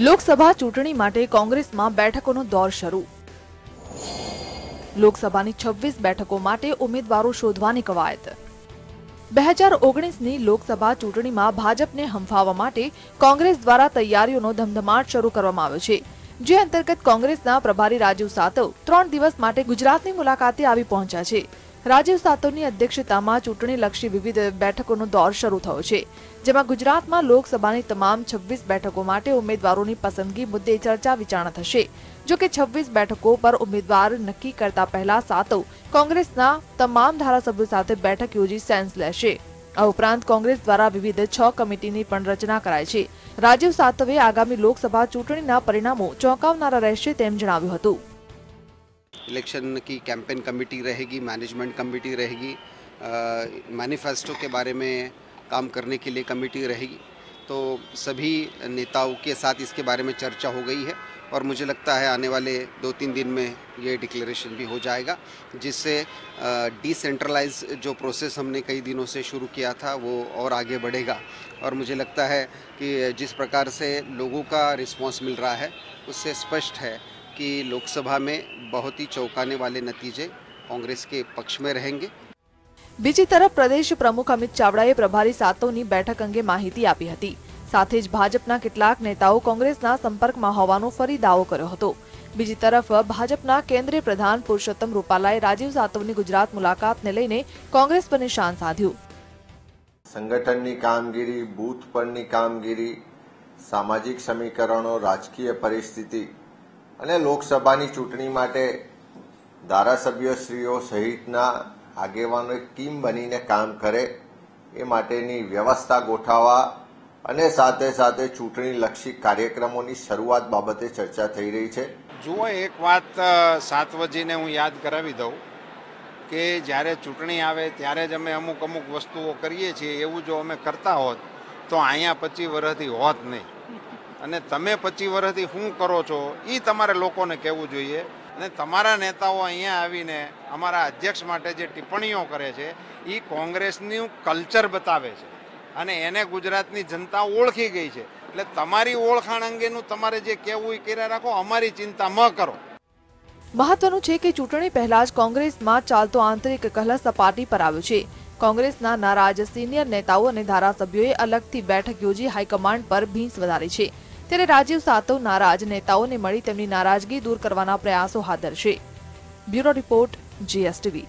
લોકસભા ચૂંટણી માટે કોંગ્રેસમાં બેઠકોનો દોર શરૂ. લોકસભાની છવ્વીસ બેઠકો માટે ઉમેદવારો શોધવાની કવાયત. બે હજાર ઓગણીસની લોકસભા ચૂંટણીમાં ભાજપને હંફાવવા માટે કોંગ્રેસ દ્વારા તૈયારીઓનો ધમધમાટ શરૂ કરવામાં આવ્યો છે. જે અંતર્ગત કોંગ્રેસના પ્રભારી રાજીવ સાતવ ત્રણ દિવસ માટે ગુજરાતની મુલાકાતે આવી પહોંચ્યા છે. રાજીવ સાતવની અધ્યક્ષતામાં ચૂંટણીલક્ષી વિવિધ બેઠકોનો દોર શરૂ થયો છે, જેમાં ગુજરાતમાં લોકસભાની તમામ છવ્વીસ બેઠકો માટે ઉમેદવારોની પસંદગી મુદ્દે ચર્ચા વિચારણા થશે. જો કે છવ્વીસ બેઠકો પર ઉમેદવાર નક્કી કરતા પહેલા સાતવ કોંગ્રેસના તમામ ધારાસભ્યો સાથે બેઠક યોજી સેન્સ લેશે. આ ઉપરાંત કોંગ્રેસ દ્વારા વિવિધ છ કમિટીની પણ રચના કરાઈ છે રાજીવ સાતવે આગામી લોકસભા ચૂંટણીના પરિણામો ચોંકાવનારા રહેશે તેમ જણાવ્યું હતું इलेक्शन की कैंपेन कमेटी रहेगी मैनेजमेंट कमेटी रहेगी मैनिफेस्टो के बारे में काम करने के लिए कमेटी रहेगी तो सभी नेताओं के साथ इसके बारे में चर्चा हो गई है और मुझे लगता है आने वाले दो तीन दिन में ये डिक्लेरेशन भी हो जाएगा जिससे डिसेंट्रलाइज जो प्रोसेस हमने कई दिनों से शुरू किया था वो और आगे बढ़ेगा और मुझे लगता है कि जिस प्रकार से लोगों का रिस्पांस मिल रहा है उससे स्पष्ट है कि लोकसभा में बहुत ही चौंकाने वाले नतीजे कांग्रेस के पक्ष में रहेंगे બીજી તરફ પ્રદેશ પ્રમુખ અમિત ચાવડાએ પ્રભારી સાતવની બેઠક અંગે માહિતી આપી હતી સાથે જ ભાજપના કેટલાક નેતાઓ કોંગ્રેસના સંપર્કમાં હોવાનો ફરી દાવો કર્યો હતો. બીજી તરફ, ભાજપના કેન્દ્રીય પ્રધાન પુરુષોત્તમ રૂપાલાએ રાજીવ સાતવની ગુજરાત મુલાકાતને લઈને કોંગ્રેસ પર નિશાન સાધ્યું. સંગઠનની કામગીરી, બૂથ પરની કામગીરી, સામાજિક સમીકરણો, રાજકીય પરિસ્થિતિ અને લોકસભાની ચૂંટણી માટે ધારાસભ્યશ્રીઓ સહિતના આગેવાનો એક ટીમ બનીને કામ કરે એ માટેની વ્યવસ્થા ગોઠવવા અને સાથે સાથે ચૂંટણીલક્ષી કાર્યક્રમોની શરૂઆત બાબતે ચર્ચા થઈ રહી છે. જુઓ, એક વાત સાતવજીને હું યાદ કરાવી દઉં કે જ્યારે ચૂંટણી આવે ત્યારે જ અમે અમુક અમુક વસ્તુઓ કરીએ છીએ. એવું જો અમે કરતા હોત તો અહીંયા પચીસ વર્ષથી હોત નહીં. અને તમે પચીસ વર્ષથી શું કરો છો એ તમારે લોકોને કહેવું જોઈએ. અને તમારા નેતાઓ અહીંયા આવીને અમારા અધ્યક્ષ માટે જે ટિપ્પણીઓ કરે છે એ કોંગ્રેસનું કલ્ચર બતાવે છે. અને એને ગુજરાતની જનતા ઓળખી ગઈ છે. એટલે તમારી ઓળખાણ અંગેનું તમારે જે કહેવું એ કર્યા રાખો, અમારી ચિંતા ન કરો. મહત્વનું છે કે ચૂંટણી પહેલા જ કોંગ્રેસમાં ચાલતો આંતરિક કલહ સપાટી પર આવ્યો છે. કોંગ્રેસના નારાજ સિનિયર નેતાઓ અને ધારાસભ્યોએ અલગથી બેઠક યોજી હાઈકમાન્ડ પર ભીંસ વધારી છે. ત્યારે રાજીવ સાતવ નારાજ નેતાઓને મળી તેમની નારાજગી દૂર કરવાના પ્રયાસો હાથ ધરશે. Bureau report, GSTV.